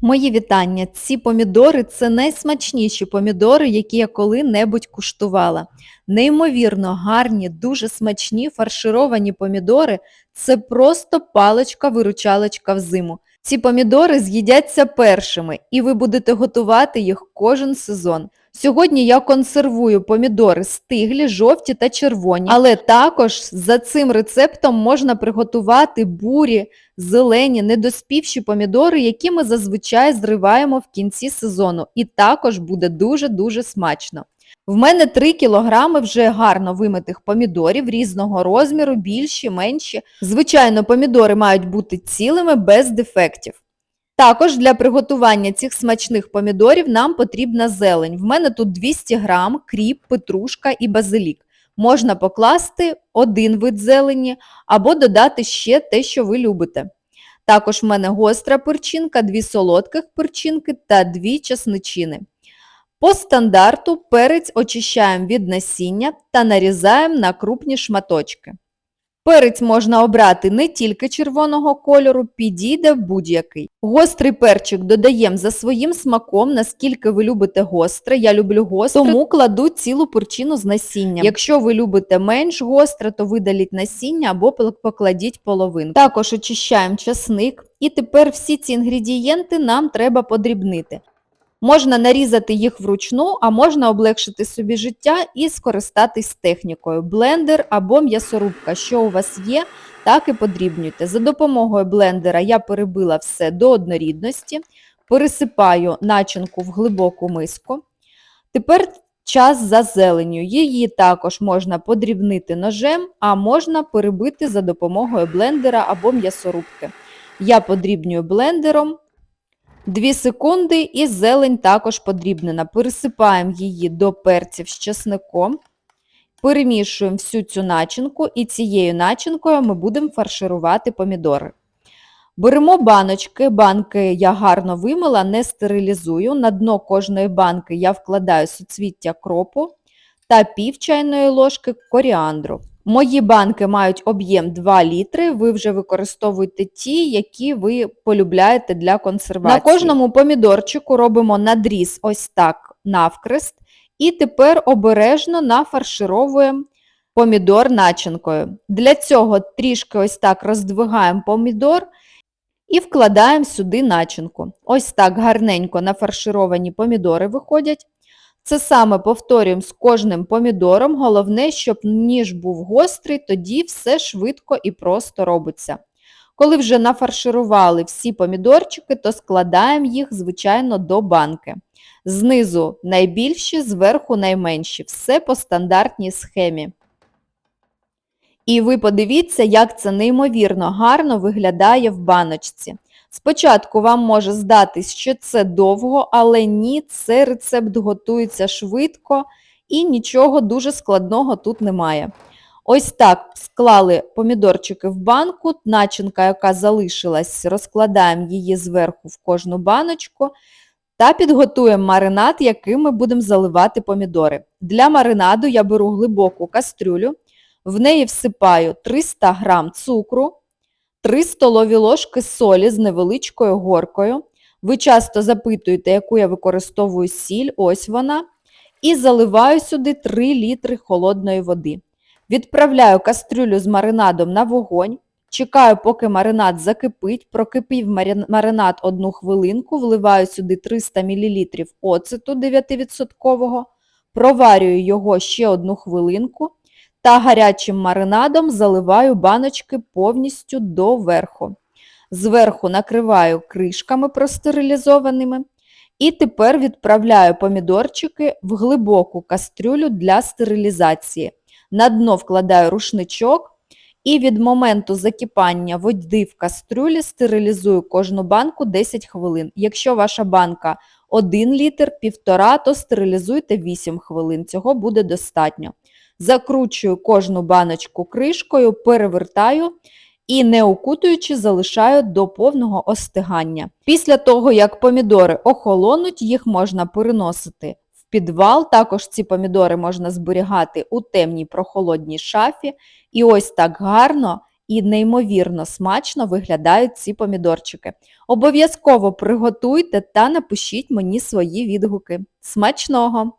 Мої вітання. Ці помідори це найсмачніші помідори, які я коли-небудь куштувала. Неймовірно гарні, дуже смачні фаршировані помідори це просто паличка-виручалочка в зиму. Ці помідори з'їдяться першими, і ви будете готувати їх кожен сезон. Сьогодні я консервую помідори стиглі, жовті та червоні, але також за цим рецептом можна приготувати бурі, зелені, недоспівші помідори, які ми зазвичай зриваємо в кінці сезону. І також буде дуже-дуже смачно. В мене 3 кілограми вже гарно вимитих помідорів різного розміру, більші, менші. Звичайно, помідори мають бути цілими без дефектів. Також для приготування цих смачних помідорів нам потрібна зелень. В мене тут 200 грам, кріп, петрушка і базилік. Можна покласти один вид зелені або додати ще те, що ви любите. Також в мене гостра перчинка, дві солодких перчинки та дві часничини. По стандарту перець очищаємо від насіння та нарізаємо на крупні шматочки. Перець можна обрати не тільки червоного кольору, підійде будь-який. Гострий перчик додаємо за своїм смаком, наскільки ви любите гостре. Я люблю гостре, тому кладу цілу перчину з насінням. Якщо ви любите менш гостре, то видаліть насіння або покладіть половинку. Також очищаємо часник. І тепер всі ці інгредієнти нам треба подрібнити. Можна нарізати їх вручну, а можна облегшити собі життя і скористатись технікою. Блендер або м'ясорубка, що у вас є, так і подрібнюйте. За допомогою блендера я перебила все до однорідності, пересипаю начинку в глибоку миску. Тепер час за зеленню. Її також можна подрібнити ножем, а можна перебити за допомогою блендера або м'ясорубки. Я подрібнюю блендером. 2 секунди і зелень також подрібнена. Пересипаємо її до перців з чесником, перемішуємо всю цю начинку і цією начинкою ми будемо фарширувати помідори. Беремо баночки, банки я гарно вимила, не стерилізую. На дно кожної банки я вкладаю суцвіття кропу та пів чайної ложки коріандру. Мої банки мають об'єм 2 літри, ви вже використовуєте ті, які ви полюбляєте для консервації. На кожному помідорчику робимо надріз ось так навкрест. І тепер обережно нафаршировуємо помідор начинкою. Для цього трішки ось так роздвигаємо помідор і вкладаємо сюди начинку. Ось так гарненько нафаршировані помідори виходять. Це саме повторюємо з кожним помідором. Головне, щоб ніж був гострий, тоді все швидко і просто робиться. Коли вже нафарширували всі помідорчики, то складаємо їх, звичайно, до банки. Знизу найбільші, зверху найменші. Все по стандартній схемі. І ви подивіться, як це неймовірно гарно виглядає в баночці. Спочатку вам може здатись, що це довго, але ні, цей рецепт готується швидко і нічого дуже складного тут немає. Ось так склали помідорчики в банку, начинка, яка залишилась, розкладаємо її зверху в кожну баночку та підготуємо маринад, яким ми будемо заливати помідори. Для маринаду я беру глибоку кастрюлю, в неї всипаю 300 г цукру. 3 столові ложки солі з невеличкою горкою. Ви часто запитуєте, яку я використовую сіль, ось вона. І заливаю сюди 3 літри холодної води. Відправляю кастрюлю з маринадом на вогонь. Чекаю, поки маринад закипить, прокипів маринад 1 хвилинку, вливаю сюди 300 мл оцету 9%, проварюю його ще 1 хвилинку та гарячим маринадом заливаю баночки повністю до верху. Зверху накриваю кришками простерилізованими. І тепер відправляю помідорчики в глибоку кастрюлю для стерилізації. На дно вкладаю рушничок і від моменту закипання води в кастрюлі стерилізую кожну банку 10 хвилин. Якщо ваша банка 1 літр, 1,5, то стерилізуйте 8 хвилин. Цього буде достатньо. Закручую кожну баночку кришкою, перевертаю і, не укутуючи, залишаю до повного остигання. Після того, як помідори охолонуть, їх можна переносити в підвал. Також ці помідори можна зберігати у темній прохолодній шафі. І ось так гарно і неймовірно смачно виглядають ці помідорчики. Обов'язково приготуйте та напишіть мені свої відгуки. Смачного!